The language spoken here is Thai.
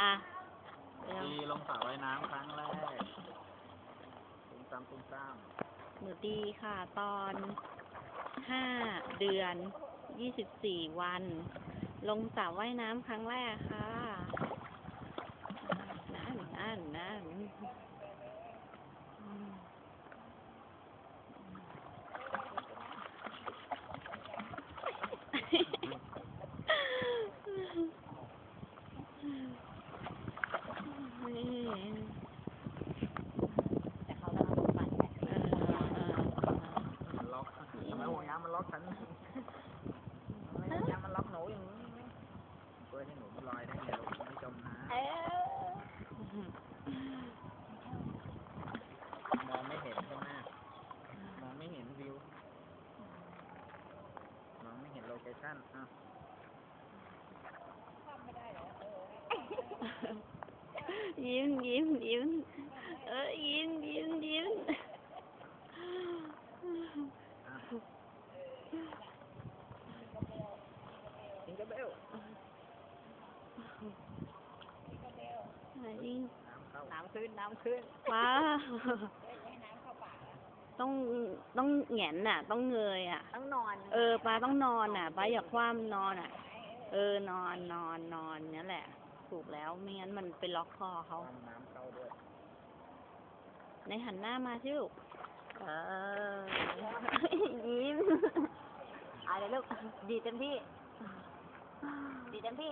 อะเร็วดีลงสระว่ายน้ำครั้งแรกตุ้มตามตุ้มตามหนูดีค่ะ ตอนห้าเดือนยี่สิบสี่วัน ลงสระว่ายน้ำครั้งแรกค่ะ มห่วงยางมันล็อกฉันทำไมห่วงยางมันล็อกหนูอย่างนี้เพื่อให้หนูไม่ลอยได้ไงลูกไม่จมน้ เออ ำมองไม่เห็นใช่ไหมมองไม่เห็นวิว มองไม่เห็นโลเคชั่นอ้าว ยิ้มยิ้มยิ้มเออยิ้มยิ้มยิ้ม จิงเกอร์เบลยิ้มน้ำเข้าน้ำขึ้นน้ำขึ้นว้าต้องต้องแหงนน่ะ ต้องเงยอะ ต้องนอน เออปลาต้องนอนอะปลาอย่าคว่ำนอนอะ เออนอนนอนนอนนั่นแหละ ถูกแล้วไม่งั้นมันไปล็อกคอเขาความน้ำเข้าด้วยในหันหน้ามาสิลูกเออยิ้มเอาเลยลูกดีเต็มที่ Di dampi.